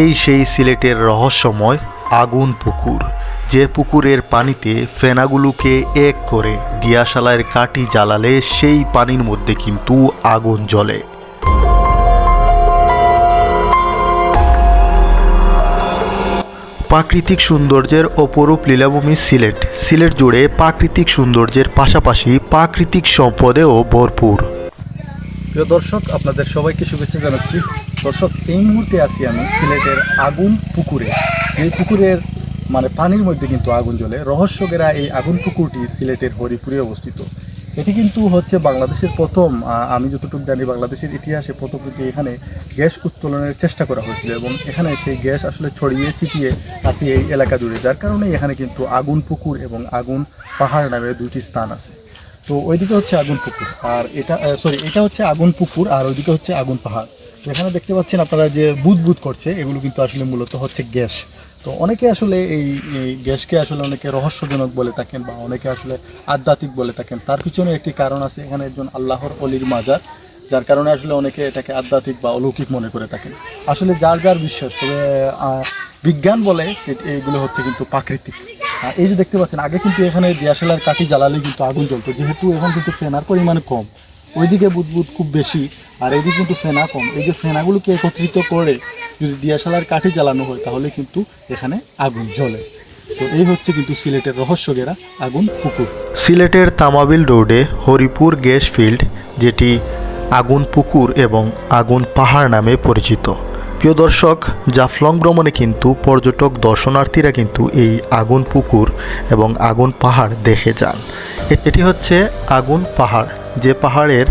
এই সেই সিলেটের রহস্যময় আগুন পুকুর, যে পুকুরের পানিতে ফেনাগুলোকে এক করে দিয়াশালার কাঠি জ্বালালে সেই পানির মধ্যে কিন্তু আগুন জ্বলে। প্রাকৃতিক সৌন্দর্যের অপরূপ লীলাভূমি সিলেট। সিলেট জুড়ে প্রাকৃতিক সৌন্দর্যের পাশাপাশি প্রাকৃতিক সম্পদেও ভরপুর। প্রিয় দর্শক, আপনাদের সবাইকে শুভেচ্ছা জানাচ্ছি। দর্শক, এই মুহূর্তে আছি আমি সিলেটের আগুন পুকুরে। এই পুকুরের মানে পানির মধ্যে কিন্তু আগুন জ্বলে। রহস্যকেরা এই আগুন পুকুরটি সিলেটের হরিপুরে অবস্থিত। এটি কিন্তু হচ্ছে বাংলাদেশের প্রথম আমি যতটুকু জানি, বাংলাদেশের ইতিহাসে প্রথম কিন্তু এখানে গ্যাস উত্তোলনের চেষ্টা করা হয়েছিল এবং এখানে সেই গ্যাস আসলে ছড়িয়ে ছিটিয়ে আছে এই এলাকা জুড়ে। যার কারণে এখানে কিন্তু আগুন পুকুর এবং আগুন পাহাড় নামে দুটি স্থান আছে। তো ওইদিকে হচ্ছে আগুন পুকুর। আর এটা সরি এটা হচ্ছে আগুন পুকুর, আর ওইদিকে হচ্ছে আগুন পাহাড়। এখানে দেখতে পাচ্ছেন আপনারা যে বুদ বুদ করছে, এগুলো কিন্তু আসলে মূলত হচ্ছে গ্যাস। তো অনেকে আসলে এই গ্যাসকে আসলে অনেকে রহস্যজনক বলে থাকেন বা অনেকে আসলে আধ্যাত্মিক বলে থাকেন। তার পিছনে একটি কারণ আছে, এখানে একজন আল্লাহর অলির মাজার, যার কারণে আসলে অনেকে এটাকে আধ্যাত্মিক বা অলৌকিক মনে করে থাকেন। আসলে যার যার বিশ্বাস, তবে বিজ্ঞান বলে এ- এইগুলো হচ্ছে কিন্তু প্রাকৃতিক। এই যে দেখতে পাচ্ছেন, আগে কিন্তু এখানে দিয়াশালার কাঠি জ্বালালে কিন্তু আগুন জ্বলতো। যেহেতু এখন কিন্তু ফেনার পরিমাণ কম, ওইদিকে বুদবুদ খুব বেশি, আর এইদিকে কিন্তু ফেনা কম। এই যে ফেনাগুলোকে একত্রিত করে যদি দিয়াশালার কাঠি জ্বালানো হয়, তাহলে কিন্তু এখানে আগুন জ্বলে। তো এই হচ্ছে কিন্তু সিলেটের রহস্যগেরা আগুন পুকুর। সিলেটের তামাবিল রোডে হরিপুর গ্যাস ফিল্ড, যেটি আগুন পুকুর এবং আগুন পাহাড় নামে পরিচিত। প্রিয় দর্শক, জাফলং ভ্রমণে কিন্তু পর্যটক দর্শনার্থীরা কিন্তু এই আগুন পুকুর এবং আগুন পাহাড় দেখে যান। এটি হচ্ছে আগুন পাহাড়। যে পাহাড়ের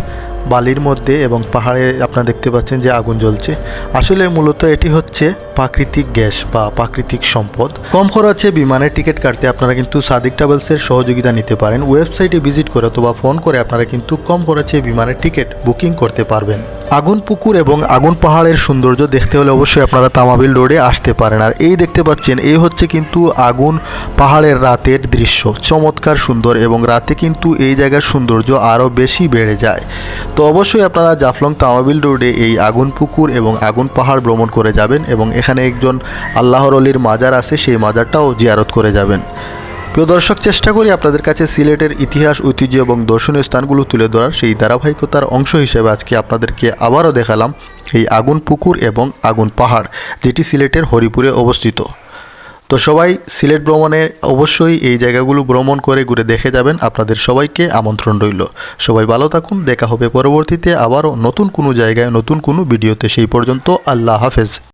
বালির মধ্যে এবং পাহাড়ে আপনারা দেখতে পাচ্ছেন যে আগুন জ্বলছে। আসলে মূলত এটি হচ্ছে প্রাকৃতিক গ্যাস বা প্রাকৃতিক সম্পদ। কম খরচে বিমানের টিকিট কাটতে আপনারা কিন্তু সাদিক ট্রাভেলসের সহযোগিতা নিতে পারেন। ওয়েবসাইটে ভিজিট করে অথবা ফোন করে আপনারা কিন্তু কম খরচে বিমানের টিকিট বুকিং করতে পারবেন। আগুন পুকুর এবং আগুন পাহাড়ের সৌন্দর্য দেখতে হলে অবশ্যই আপনারা তামাবিল রোডে আসতে পারেন। আর এই দেখতে পাচ্ছেন, এই হচ্ছে কিন্তু আগুন পাহাড়ের রাতের দৃশ্য। চমৎকার সুন্দর এবং রাতে কিন্তু এই জায়গার সৌন্দর্য আরও বেশি বেড়ে যায়। তো অবশ্যই আপনারা জাফলং তামাবিল রোডে এই আগুন পুকুর এবং আগুন পাহাড় ভ্রমণ করে যাবেন এবং এখানে একজন আল্লাহর অলির মাজার আছে, সেই মাজারটাও জিয়ারত করে যাবেন। প্রিয় দর্শক, চেষ্টা করি আপনাদের কাছে সিলেটের ইতিহাস, ঐতিহ্য এবং দর্শনীয় স্থানগুলো তুলে ধরার। সেই ধারাবাহিকতার অংশ হিসেবে আজকে আপনাদেরকে আবারও দেখালাম এই আগুন পুকুর এবং আগুন পাহাড়, যেটি সিলেটের হরিপুরে অবস্থিত। তো সবাই সিলেট ভ্রমণে অবশ্যই এই জায়গাগুলো ভ্রমণ করে ঘুরে দেখে যাবেন। আপনাদের সবাইকে আমন্ত্রণ রইল। সবাই ভালো থাকুন, দেখা হবে পরবর্তীতে আবারও নতুন কোনো জায়গায়, নতুন কোনো ভিডিওতে। সেই পর্যন্ত আল্লাহ হাফেজ।